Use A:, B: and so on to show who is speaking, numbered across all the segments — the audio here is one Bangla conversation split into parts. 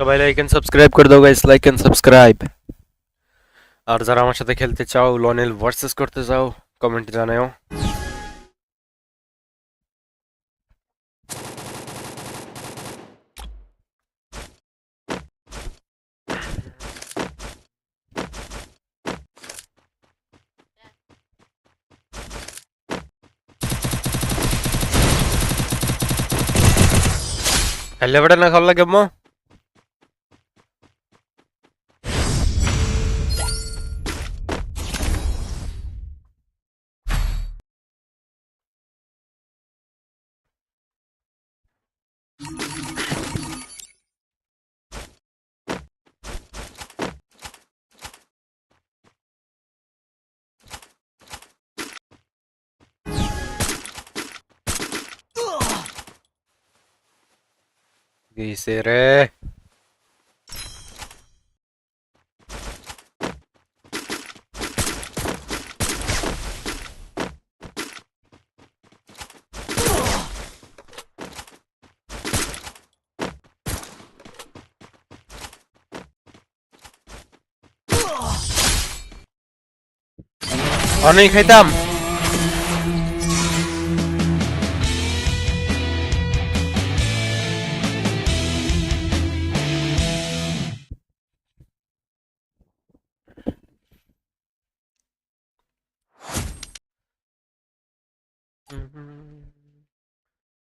A: সবাই লাইক এন্ড সাবস্ক্রাইব করে দাও গাইস লাইক এন্ড সাবস্ক্রাইব আর যারা আমার সাথে খেলতে চাও লনেল ভার্সেস করতে চাও কমেন্টে জানাও খেললে বেটা না Gisire. Ano yung kay Dam?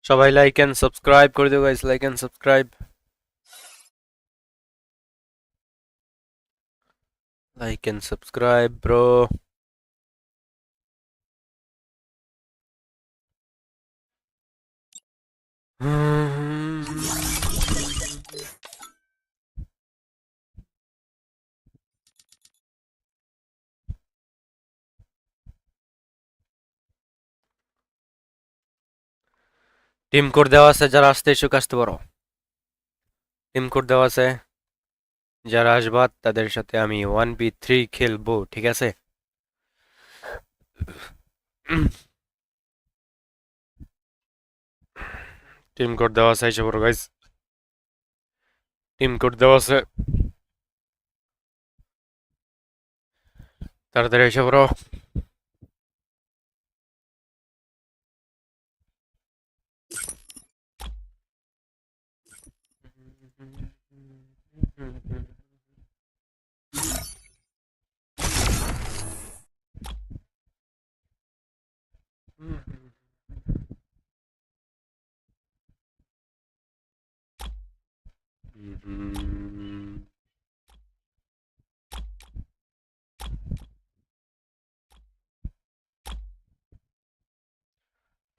A: সবাই লাইক এন্ড সাবস্ক্রাইব করে দিও guys like and subscribe like and subscribe bro team code দেওয়া আছে, যারা আসতে ইচ্ছুক আসতে পারো। টিম কোড দেওয়া আছে, যারা আসবা তাদের সাথে আমি ওয়ান বি থ্রি খেলব, ঠিক আছে? টিম কোড দেওয়া আছে এসে পড়ো গাইজ টিম কোড দেওয়া আছে। তাড়াতাড়ি এসে পড়ো।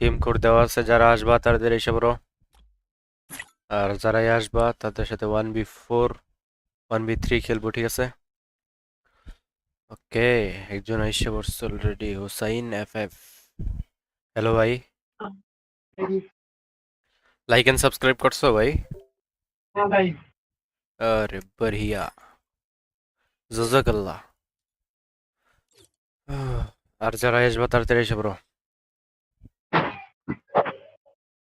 A: টিম কোড দেওয়া আছে যারা আসবা তাদের এসে পড়ো আর যারাই আসবা তাদের সাথে one v four one v three খেলব ঠিক আছে? ওকে একজন আইসে পড়ছে অলরেডি হুসাইন এফ হ্যালো ভাই। লাইক এন্ড সাবস্ক্রাইব করছ ভাই?
B: হ্যাঁ ভাই।
A: আরে বড়িয়া। জাজাকাল্লাহ। আর যারা আসবে তাড়াতাড়ি এসে পড়ো।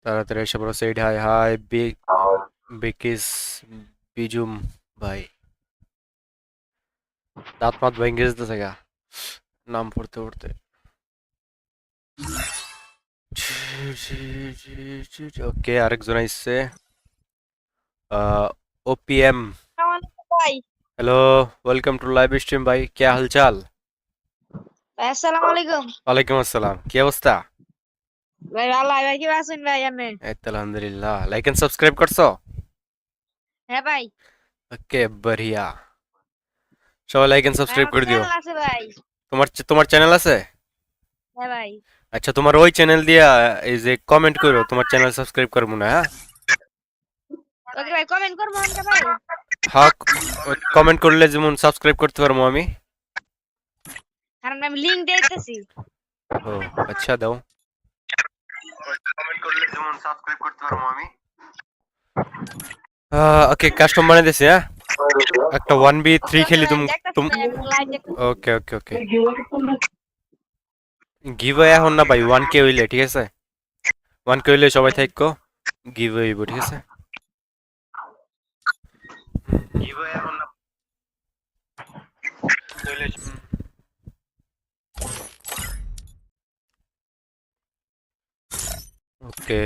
A: তাড়াতাড়ি এসে পড়ো সেইড হাই হাই বিগ বিকিস বিজুম ভাই দাঁত মাত ভেঙে যেতেছে গা নাম পড়তে পড়তে ওকে আরেকজন আইসছে ओपीएम
C: ভাই
A: hello welcome to live stream भाई क्या हालचाल
C: ভাই আসসালামু আলাইকুম
A: वालेकुम अस्सलाम কি অবস্থা
C: ভাই ভালো ভাই কি আছেন ভাই আপনি
A: এই তো আলহামদুলিল্লাহ লাইক এন্ড সাবস্ক্রাইব করছো
C: হ্যাঁ ভাই
A: ওকে বঢ়িয়া সবাই লাইক এন্ড সাবস্ক্রাইব করে দিও
C: চ্যানেল আছে ভাই
A: তোমার তোমার চ্যানেল আছে
C: হ্যাঁ ভাই
A: আচ্ছা তোমার ওই চ্যানেল দিয়া এই যে কমেন্ট করো তোমার চ্যানেল সাবস্ক্রাইব করবো না হ্যাঁ
C: ওকে ভাই কমেন্ট করবো আমাকে ভাই
A: হ্যাঁ কমেন্ট করলে যেমন সাবস্ক্রাইব করতে পারবো আমি
C: কারণ আমি লিংক দিতেছি
A: ও আচ্ছা দাও কমেন্ট করলে যেমন সাবস্ক্রাইব করতে পারবো আমি ওকে কাস্টম বানিয়ে দিছি হ্যাঁ একটা ওয়ান বি থ্রি খেলি তুমি তুম ওকে ওকে ওকে গিভ এখন না ভাই ওয়ান কে হইলে ঠিক আছে ওয়ান কে হইলে সবাই থাকো গিভ হইব ঠিক আছে ওকে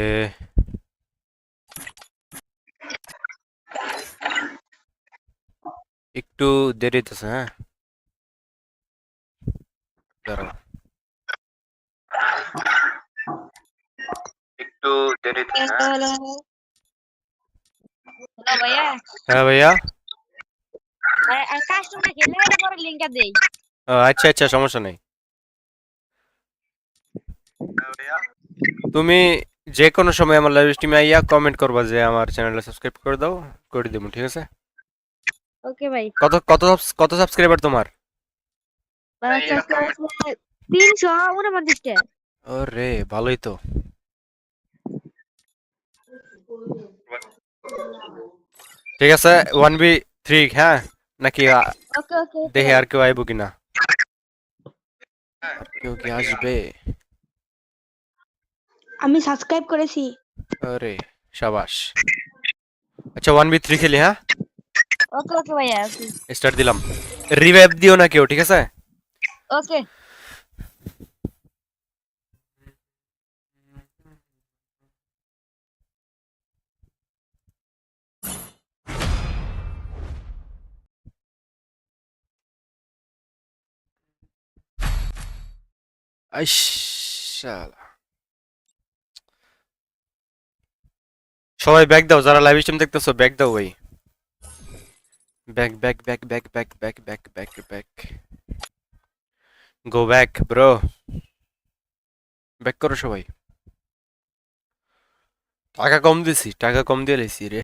A: একটু দেরি হইতেছে হ্যাঁ? দাঁড়াও। একটু দেরি হ্যাঁ? ভাইয়া।
C: ভাই, আমি কাস্টমার খেলে এটা পরে লিংকটা দেই।
A: ও, আচ্ছা আচ্ছা সমস্যা নেই। তুমি যে কোনো সময় আমার লাইভ স্ট্রিমে আইয়া কমেন্ট করবা যে আমার চ্যানেলটা সাবস্ক্রাইব করে দাও করে দেবো ঠিক আছে?
C: ওকে ভাই
A: কত কত কত সাবস্ক্রাইবার তোমার?
C: তিনশো উনপঞ্চাশটা।
A: ওরে ভালোই তো। ঠিক আছে ওয়ান বি থ্রি হ্যাঁ? নাকি দেখে আর কেউ আইব কিনা? কেউ কি আসবে?
B: আমি সাবস্ক্রাইব করেছি।
A: আরে সাবাস। আচ্ছা ওয়ান বি থ্রি খেলি হ্যাঁ?
C: ওকে ওকে ভাইয়া
A: স্টার্ট দিলাম। রিভাইভ দিও না কেউ ঠিক আছে?
C: ওকে
A: সবাই ব্যাক দাও যারা লাইভ স্ট্রিম দেখতেছো ব্যাক দাও ভাই। Back back back back back back back back back go back bro back করো সবাই। টাকা কম দিছি, টাকা কম দিয়ে লেছি রে।